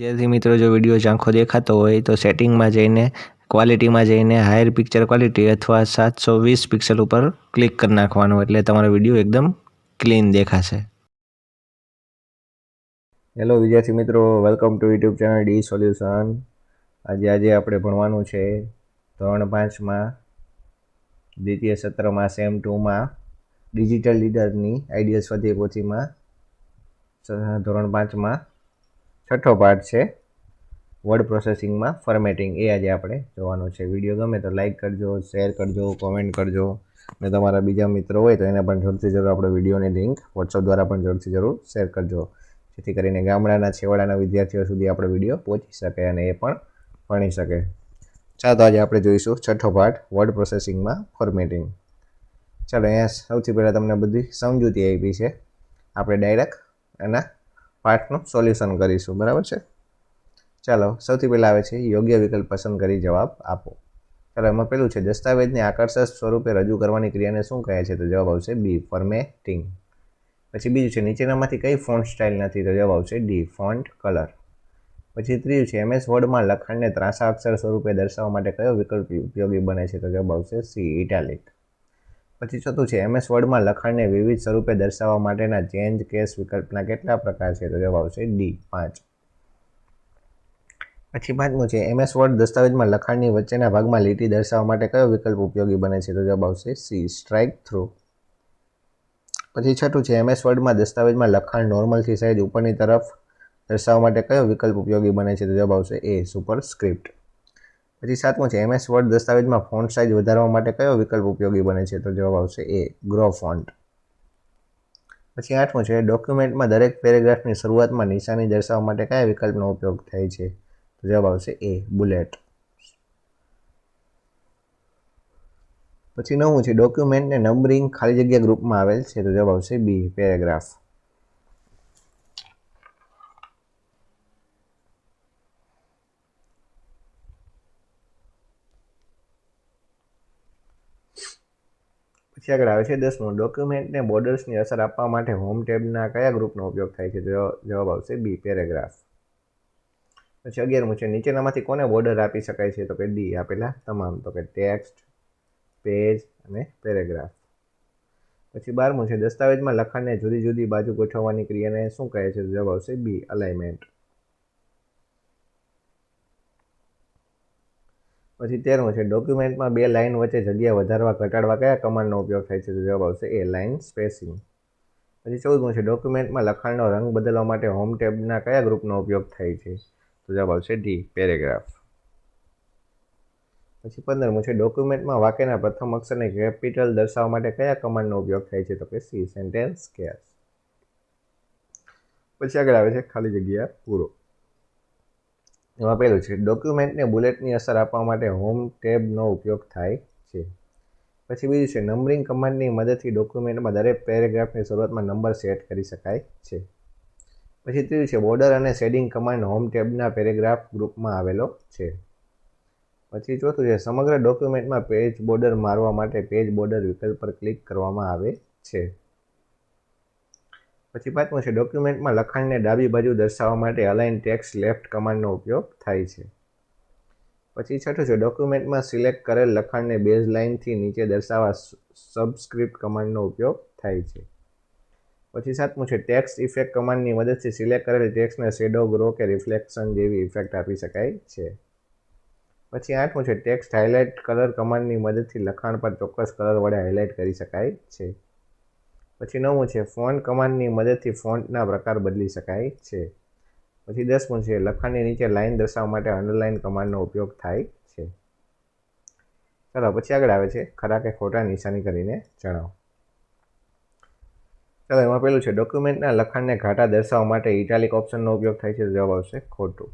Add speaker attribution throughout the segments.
Speaker 1: વિદ્યાર્થી મિત્રો, જો વીડિયો ઝાંખો દેખાતો હોય તો સેટિંગમાં જઈને, ક્વોલિટીમાં જઈને, હાયર પિક્ચર ક્વોલિટી અથવા સાતસો વીસ પિક્સલ ઉપર ક્લિક કરી નાખવાનું એટલે તમારો વીડિયો એકદમ ક્લીન દેખાશે. હેલો વિદ્યાર્થી મિત્રો, welcome to YouTube channel D solution. આજે આજે આપણે ભણવાનું છે ધોરણ પાંચમાં, દ્વિતીય સત્રમાં, સેમ ટુમાં, ડિજિટલ લીડરની આઈડિયા વધી પોથીમાં ધોરણ પાંચમાં. છઠ્ઠો પાઠ છે. વર્ડ પ્રોસેસિંગમાં ફોર્મેટિંગ એ આજે આપણે જોવાનું છે. વીડિયો ગમે તો લાઇક કરજો શેર કરજો કોમેન્ટ કરજો. અને તમારા બીજા મિત્રો હોય તો એને પણ જરૂરથી જરૂર આપણે વિડીયોની લિંક વોટ્સઅપ દ્વારા પણ જરૂરથી જરૂર શેર કરજો. જેથી કરીને ગામડાના, છેવાડાના વિદ્યાર્થીઓ સુધી આપણો વીડિયો પહોંચી શકે અને એ પણ ભણી શકે. ચાલો આજે આપણે જોઈશું છઠ્ઠો પાઠ વર્ડ પ્રોસેસિંગમાં ફોર્મેટિંગ ચાલો અહીંયા સૌથી પહેલાં તમને બધી સમજૂતી આપી છે. આપણે ડાયરેક્ટ એના પાઠનું સોલ્યુશન કરીશું, બરાબર છે? ચાલો, સૌથી પહેલાં આવે છે, યોગ્ય વિકલ્પ પસંદ કરી જવાબ આપો. ચાલો, એમાં પેલું છે, દસ્તાવેજને આકર્ષક સ્વરૂપે રજૂ કરવાની ક્રિયાને શું કહે છે? તો જવાબ આવશે બી, ફોર્મેટિંગ. પછી બીજું છે, નીચેનામાંથી કઈ ફોન્ટ સ્ટાઇલ નથી? તો જવાબ આવશે ડી, ફોન્ટ કલર. પછી ત્રીજું છે એમએસ વર્ડમાં લખાણને ત્રાંસા અક્ષર સ્વરૂપે દર્શાવવા માટે કયો વિકલ્પ ઉપયોગી બને છે? તો જવાબ આવશે સી, ઇટાલિક. પછી ચોથું છે એમએસ વર્ડમાં લખાણને વિવિધ સ્વરૂપે દર્શાવવા માટેના ચેન્જ કેસ વિકલ્પના કેટલા પ્રકાર છે? તો જવાબ આવશે ડી પાંચ. પછી પાંચમું છે એમએસ વર્ડ દસ્તાવેજમાં લખાણની વચ્ચેના ભાગમાં લીટી દર્શાવવા માટે કયો વિકલ્પ ઉપયોગી બને છે? તો જવાબ આવશે સી સ્ટ્રાઇક થ્રુ પછી છઠ્ઠું છે એમએસ વર્ડમાં દસ્તાવેજમાં લખાણ નોર્મલથી સહેજ ઉપરની તરફ દર્શાવવા માટે કયો વિકલ્પ ઉપયોગી બને છે? તો જવાબ આવશે એ સુપર સ્ક્રિપ્ટ પછી સાતમું છે એમએસ વર્ડ દસ્તાવેજમાં ફોન્ટ સાઇઝ વધારવા માટે કયો વિકલ્પ ઉપયોગી બને છે? તો જવાબ આવશે એ ગ્રો ફોન્ટ પછી આઠમું છે ડોક્યુમેન્ટમાં દરેક પેરેગ્રાફની શરૂઆતમાં નિશાની દર્શાવવા માટે કયા વિકલ્પનો ઉપયોગ થાય છે? તો જવાબ આવશે એ બુલેટ પછી નવું છે ડોક્યુમેન્ટને નંબરિંગ ખાલી જગ્યા ગ્રુપમાં આવેલ છે. તો જવાબ આવશે બી પેરેગ્રાફ પછી આગળ આવે છે દસમું. ડોક્યુમેન્ટને બોર્ડર્સની અસર આપવા માટે હોમ ટેબના કયા ગ્રુપનો ઉપયોગ થાય છે? જવાબ આવશે બી પેરેગ્રાફ પછી અગિયારમું છે, નીચેનામાંથી કોને બોર્ડર આપી શકાય છે? તો કે ડી આપેલા તમામ. તો કે ટેક્સ્ટ પેજ અને પેરેગ્રાફ પછી બારમું છે, દસ્તાવેજમાં લખાણને જુદી જુદી બાજુ ગોઠવવાની ક્રિયાને શું કહે છે? જવાબ આવશે બી અલાઇનમેન્ટ પછી તેરમું છે ડોક્યુમેન્ટમાં બે લાઇન વચ્ચે જગ્યા વધારવા, ઘટાડવા કયા કમાન્ડનો ઉપયોગ થાય છે? તો જવાબ આવશે એ લાઇન સ્પેસિંગ પછી ચૌદમું છે ડોક્યુમેન્ટમાં લખાણનો રંગ બદલવા માટે હોમ ટેબના કયા ગ્રુપનો ઉપયોગ થાય છે? તો જવાબ આવશે ડી પેરેગ્રાફ પછી પંદરમું છે ડોક્યુમેન્ટમાં વાક્યના પ્રથમ અક્ષરને કેપિટલ દર્શાવવા માટે કયા કમાન્ડનો ઉપયોગ થાય છે? તો કે સી સેન્ટેન્સ કેસ પછી આગળ આવે છે, ખાલી જગ્યા પૂરો. એમાં પહેલું છે, ડોક્યુમેન્ટને બુલેટની અસર આપવા માટે હોમ ટેબનો ઉપયોગ થાય છે. પછી બીજું છે, નંબરિંગ કમાન્ડની મદદથી ડોક્યુમેન્ટમાં દરેક પેરેગ્રાફની શરૂઆતમાં નંબર સેટ કરી શકાય છે. પછી ત્રીજું છે, બોર્ડર અને શેડિંગ કમાન્ડ હોમ ટેબના પેરેગ્રાફ ગ્રુપમાં આવેલો છે. પછી ચોથું છે, સમગ્ર ડોક્યુમેન્ટમાં પેજ બોર્ડર મારવા માટે પેજ બોર્ડર વિકલ્પ પર ક્લિક કરવામાં આવે છે. પછી પાંચમું છે ડોક્યુમેન્ટમાં લખાણને ડાબી બાજુ દર્શાવવા માટે અલાઇન ટેક્સ લેફ્ટ કમાન્ડનો ઉપયોગ થાય છે. પછી છઠ્ઠું છે ડોક્યુમેન્ટમાં સિલેક્ટ કરેલ લખાણને બેઝ લાઇનથી નીચે દર્શાવવા સબસ્ક્રિપ્ટ કમાન્ડનો ઉપયોગ થાય છે. પછી સાતમું છે ટેક્સ ઇફેક્ટ કમાન્ડની મદદથી સિલેક્ટ કરેલ ટેક્સને શેડો ગ્રો કે રિફ્લેક્શન જેવી ઇફેક્ટ આપી શકાય છે. પછી આઠમું છે ટેક્સ્ટ હાઇલાઇટ કલર કમાન્ડની મદદથી લખાણ પર ચોક્કસ કલર વડે હાઇલાઇટ કરી શકાય છે. પછી નવમું છે ફોન્ટ કમાન્ડની મદદથી ફોન્ટના પ્રકાર બદલી શકાય છે. પછી દસમું છે, લખાણની નીચે લાઇન દર્શાવવા માટે અંડરલાઇન કમાન્ડનો ઉપયોગ થાય છે. ચાલો, પછી આગળ આવે છે, ખરા કે ખોટા નિશાની કરીને જણાવો. ચાલો, એમાં પેલું છે ડોક્યુમેન્ટના લખાણને ઘાટા દર્શાવવા માટે ઇટાલિક ઓપ્શનનો ઉપયોગ થાય છે જવાબ આવશે ખોટું.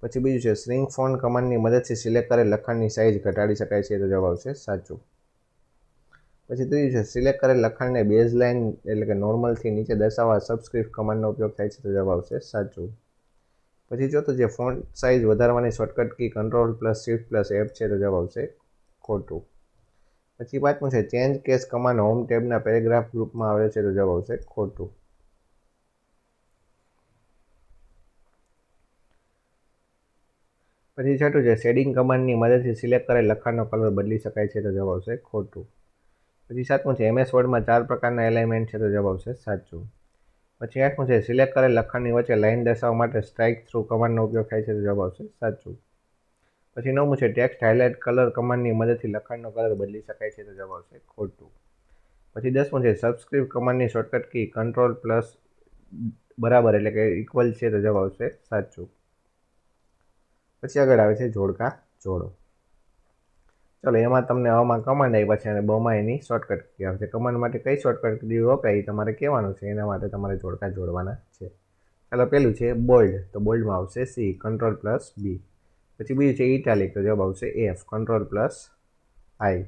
Speaker 1: પછી બીજું છે સ્ટ્રિંગ ફોન કમાન્ડની મદદથી સિલેક્ટ કરેલ લખાણની સાઇઝ ઘટાડી શકાય છે, તો જવાબ આવશે સાચું. પછી ત્રીજું છે સિલેક્ટ કરેલ લખાણને બેઝ લાઇન એટલે કે નોર્મલથી નીચે દર્શાવવા સબસ્ક્રિપ્ટ કમાન્ડનો ઉપયોગ થાય છે, તો જવાબ આવશે સાચું. પછી ચોથું છે ફોન્ટ સાઇઝ વધારવાની shortcut key control plus shift plus app છે, તો જવાબ આવશે ખોટું. પછી પાંચમું છે ચેન્જ કેસ કમાન્ડ હોમ ટેબના પેરેગ્રાફ ગ્રુપમાં આવે છે, તો જવાબ આવશે ખોટું. પછી છઠ્ઠું છે શેડિંગ કમાન્ડની મદદથી સિલેક્ટ કરેલ લખાણનો કલર બદલી શકાય છે, તો જવાબ આવશે ખોટું. પછી સાતમું છે એમએસ વર્ડમાં ચાર પ્રકારના એલાઇનમેન્ટ છે, તો જવાબ આવશે સાચું. પછી આઠમું છે સિલેક્ટ કરેલ લખાણની વચ્ચે લાઇન દર્શાવવા માટે સ્ટ્રાઇક થ્રુ કમાન્ડનો ઉપયોગ થાય છે, તો જવાબ આવશે સાચું. પછી નવમું છે ટેક્સ્ટ હાઇલાઇટ કલર કમાન્ડની મદદથી લખાણનો કલર બદલી શકાય છે, તો જવાબ આવશે ખોટું. પછી દસમું છે સબસ્ક્રિપ્ટ કમાન્ડની શોર્ટકટ કી કંટ્રોલ પ્લસ બરાબર એટલે કે ઇક્વલ છે, તો જવાબ આવશે સાચું. પછી આગળ આવે છે, જોડકા, જોડો. ચલો, એમાં તમને અમાં કમાન્ડ આવી છે અને બમાં એની શોર્ટકટ કી આવશે. કમાન્ડ માટે કઈ શોર્ટકટ કી વપરાય તમારે કહેવાનું છે, એના માટે તમારે જોડકા જોડવાના છે. ચાલો પહેલું છે બોલ્ડ તો બોલ્ડમાં આવશે સી કંટ્રોલ પ્લસ બી પછી બીજું છે ઇટાલિક તો જવાબ આવશે એફ કંટ્રોલ પ્લસ આઈ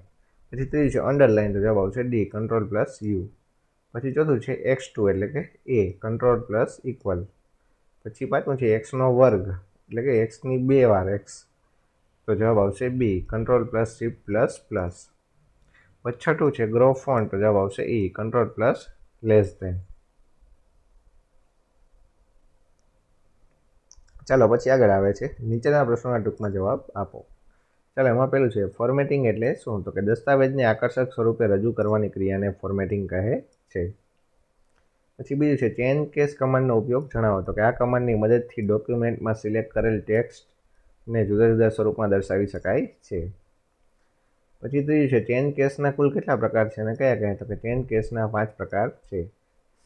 Speaker 1: પછી ત્રીજું છે અંડરલાઇન તો જવાબ આવશે ડી કંટ્રોલ પ્લસ યુ પછી ચોથું છે એક્સ ટુ એટલે કે એ કંટ્રોલ પ્લસ ઇક્વલ પછી પાંચમું છે એક્સનો વર્ગ, એટલે કે એક્સની બે વાર એક્સ તો જવાબ આવશે B control plus shift plus plus છઠ્ઠું છે ગ્રો ફોન્ટ તો જવાબ આવશે E control plus less than ચાલો, પછી આગળ આવે છે. નીચેના પ્રશ્નોના ટૂંકમાં જવાબ આપો. ચાલો, એમાં પેલું છે ફોર્મેટિંગ એટલે શું? તો કે દસ્તાવેજને આકર્ષક સ્વરૂપે રજૂ કરવાની ક્રિયાને ફોર્મેટિંગ કહે છે. પછી બીજું છે ચેન કેસ કમાન્ડનો ઉપયોગ જણાવો. તો કે આ કમાન્ડની મદદથી ડોક્યુમેન્ટમાં સિલેક્ટ કરેલ ટેક્સ્ટને જુદા જુદા સ્વરૂપમાં દર્શાવી શકાય છે. પછી ત્રીજું છે ચેન કેસના કુલ કેટલા પ્રકાર છે અને કયા કયા? તો કે ચેન કેસના પાંચ પ્રકાર છે.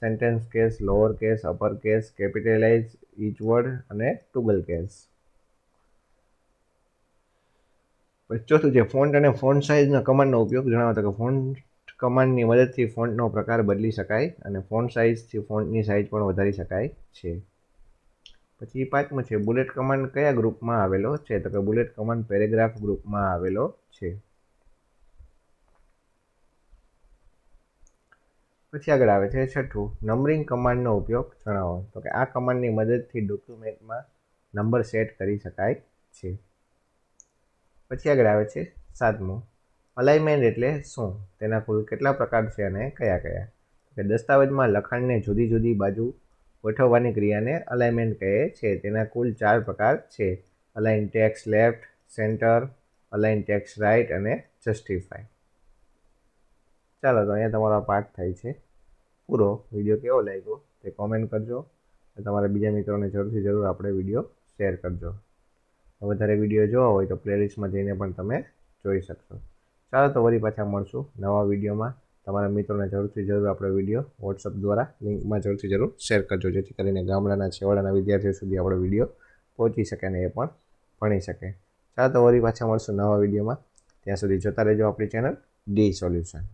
Speaker 1: Sentence case lower case upper case capitalize each word અને ટુગલ કેસ પછી ચોથું છે ફોન્ટ અને ફોન્ટ સાઇઝના કમાન્ડનો ઉપયોગ જણાવો તો કે ફોન્ટ કમાન્ડની મદદથી ફોન્ટનો પ્રકાર બદલી શકાય અને ફોન્ટ સાઇઝથી ફોન્ટની સાઇઝ પણ વધારી શકાય છે. પછી પાંચમું છે બુલેટ કમાન્ડ કયા ગ્રુપમાં આવેલો છે? તો કે બુલેટ કમાન્ડ પેરેગ્રાફ ગ્રુપમાં આવેલો છે. પછી આગળ આવે છે છઠ્ઠું નંબરિંગ કમાન્ડનો ઉપયોગ જણાવો. તો કે આ કમાન્ડની મદદથી ડોક્યુમેન્ટમાં નંબર સેટ કરી શકાય છે. પછી આગળ આવે છે સાતમું અલાઇનમેન્ટ એટલે શું? તેના કુલ કેટલા પ્રકાર છે અને કયા કયા? કે દસ્તાવેજમાં લખાણને જુદી જુદી બાજુ ગોઠવવાની ક્રિયાને અલાઇનમેન્ટ કહે છે. તેના કુલ ચાર પ્રકાર છે. Align text left centre align text right અને જસ્ટિફાય ચાલો, તો અહીંયા તમારો પાઠ થાય છે. પૂરો વીડિયો કેવો લાગ્યો તે કોમેન્ટ કરજો. તમારા બીજા મિત્રોને જરૂરથી જરૂર આપણે વીડિયો શેર કરજો. વધારે વીડિયો જોવા હોય તો પ્લેલિસ્ટમાં જઈને પણ તમે જોઈ શકશો. ચાલો, તો વળી પાછા મળશું નવા વિડીયોમાં. તમારા મિત્રોને જરૂરથી જરૂર આપણે વીડિયો વોટ્સઅપ દ્વારા લિંકમાં જરૂરથી જરૂર શેર કરજો, જેથી કરીને ગામડાના છેવાડાના વિદ્યાર્થીઓ સુધી આપણો વીડિયો પહોંચી શકે અને એ પણ ભણી શકે. ચાલો તો વળી પાછા મળશું નવા વિડીયોમાં. ત્યાં સુધી જોતા રહેજો આપણી ચેનલ ડી સોલ્યુશન.